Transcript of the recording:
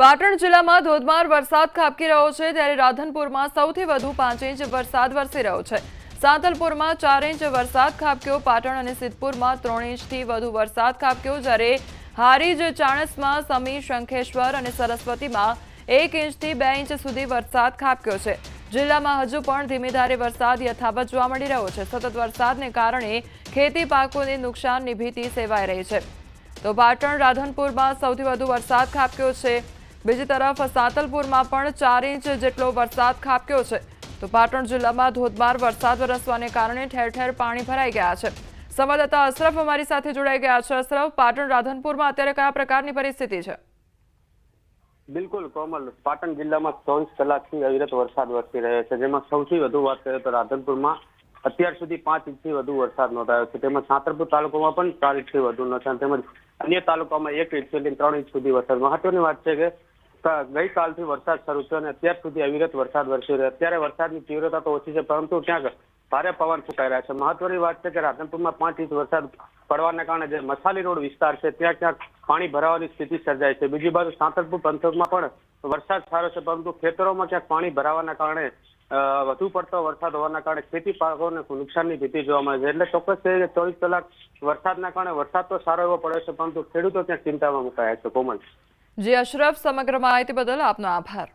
પાટણ જિલ્લામાં ધોધમાર વરસાદ ખાબકી રહ્યો છે. ત્યારે રાધનપુરમાં સૌથી વધુ પાંચ ઇંચ વરસાદ વરસી રહ્યો છે. સાંતલપુરમાં ચાર ઇંચ વરસાદ ખાબક્યો. પાટણ અને સિદ્ધપુરમાં ત્રણ ઇંચથી વધુ વરસાદ ખાબક્યો. જ્યારે હારીજ ચાણસમાં સમી, શંખેશ્વર અને સરસ્વતીમાં એક ઇંચથી બે ઇંચ સુધી વરસાદ ખાબક્યો છે. જિલ્લામાં હજુ પણ ધીમી ધારે વરસાદ યથાવત જોવા મળી રહ્યો છે. સતત વરસાદને કારણે ખેતી પાકોને નુકસાનની ભીતિ સેવાઈ રહી છે. તો પાટણ, રાધનપુરમાં સૌથી વધુ વરસાદ ખાબક્યો છે. બીજી તરફ સાતલપુરમાં પણ ચાર ઇંચ જેટલો વરસાદ ખાબક્યો છે. તો પાટણ જિલ્લામાં ધોધમાર વરસાદ વરસવાને કારણે ઠેર ઠેર પાણી ભરાઈ ગયા છે. સંવાદદાતા અશરફ અમારી સાથે જોડાઈ ગયા છે. અશરફ, પાટણ રાધનપુરમાં અત્યારે કયા પ્રકારની પરિસ્થિતિ છે? બિલકુલ, કોમલ. પાટણ જિલ્લામાં ચોવીસ કલાકથી અવિરત વરસાદ વરસી રહ્યો છે. જેમાં સૌથી વધુ વાત કરીએ તો રાધનપુરમાં અત્યાર સુધી પાંચ ઇંચથી વધુ વરસાદ નોંધાયો છે. તેમજ સાંતરપુર તાલુકામાં પણ ચાર ઇંચથી વધુ નોંધાયો તેમજ અન્ય તાલુકામાં એક ઇંચથી લઈને ત્રણ ઇંચ સુધી વરસાદ. મહત્વની વાત છે ક- ગઈકાલથી વરસાદ શરૂ થયો અને અત્યાર સુધી અવિરત વરસાદ વરસી રહ્યો. અત્યારે વરસાદની તીવ્રતા તો ઓછી છે, પરંતુ ક્યાંક ભારે પવન ફૂંકાઈ રહ્યા છે. મહત્વની વાત છે કે રાધનપુરમાં પાંચ ઇંચ વરસાદ પડવાના કારણે જે મસાલી રોડ વિસ્તાર છે, ત્યાં ક્યાંક પાણી ભરાવાની સ્થિતિ સર્જાય છે. બીજી બાજુ સાંતરપુર પંથકમાં પણ વરસાદ સારો છે, પરંતુ ખેતરોમાં ક્યાંક પાણી ભરાવાના કારણે વધુ પડતો વરસાદ હોવાના કારણે ખેતી પાકોને નુકસાનની ભીતિ જોવા મળે છે. એટલે ચોક્કસ છે ચોવીસ કલાક વરસાદના કારણે વરસાદ તો સારો એવો પડ્યો છે, પરંતુ ખેડૂતો ત્યાં ચિંતામાં મુકાયા છે. કોમલ. જી અશરફ સમગ્ર માહિતી બદલ આપનો આભાર.